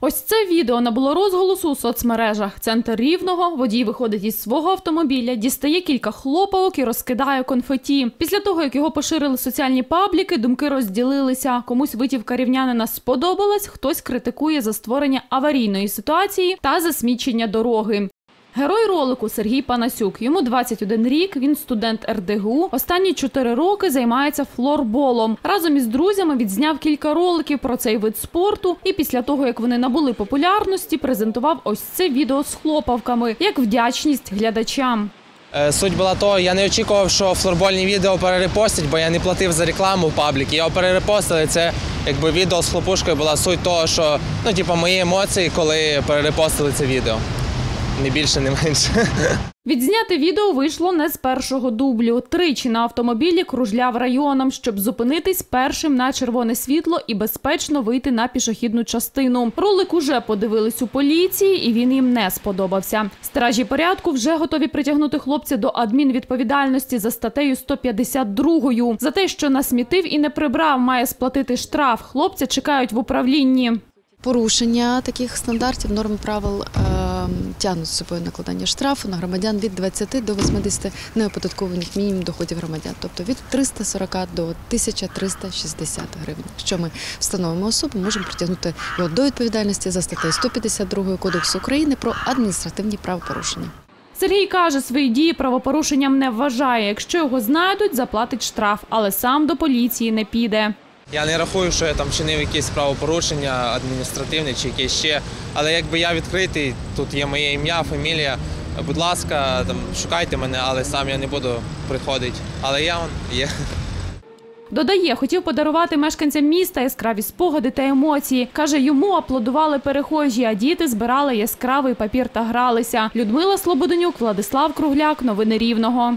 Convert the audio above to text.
Ось це відео набуло розголосу у соцмережах. Центр рівного водій виходить із свого автомобіля, дістає кілька хлопавок і розкидає конфеті. Після того, як його поширили соціальні пабліки, думки розділилися. Комусь витівка рівнянина сподобалась, хтось критикує за створення аварійної ситуації та засмічення дороги. Герой ролику Сергій Панасюк. Йому 21 рік. Він студент РДГУ. Останні 4 роки займається флорболом. Разом із друзями відзняв кілька роликів про цей вид спорту. І після того, як вони набули популярності, презентував ось це відео з хлопавками як вдячність глядачам. Е, Суть була того, я не очікував, що флорбольні відео перерепостять, бо я не платив за рекламу в пабліки. Його перерепостили. Це якби відео з хлопушкою була суть того, що ну, типу, мої емоції, коли перерепостили це відео. Не більше, не менше. Відзняти відео вийшло не з першого дублю. Тричі на автомобілі кружляв районом, щоб зупинитись першим на червоне світло і безпечно вийти на пішохідну частину. Ролик уже подивились у поліції, і він їм не сподобався. Стражі порядку вже готові притягнути хлопця до адмінвідповідальності за статтею 152. За те, що насмітив і не прибрав, має сплатити штраф. Хлопця чекають в управлінні. Порушення таких стандартів норм правил е, тягнуть з собою накладання штрафу на громадян від 20 до 80 неоподаткованих мінімум доходів громадян, тобто від 340 до 1360 гривень. Якщо ми встановимо особу, можемо притягнути його до відповідальності за статтею 152 Кодексу України про адміністративні правопорушення. Сергій каже, свої дії правопорушенням не вважає. Якщо його знайдуть, заплатить штраф, але сам до поліції не піде. Я не рахую, що я там чинив якісь правопорушення адміністративне чи якесь ще. Але якби я відкритий, тут є моє ім'я, фамілія. Будь ласка, там шукайте мене, але сам я не буду приходити. Але я он є. Додає, хотів подарувати мешканцям міста яскраві спогади та емоції. Каже, йому аплодували перехожі, а діти збирали яскравий папір та гралися. Людмила Слободенюк, Владислав Кругляк. Новини Рівного.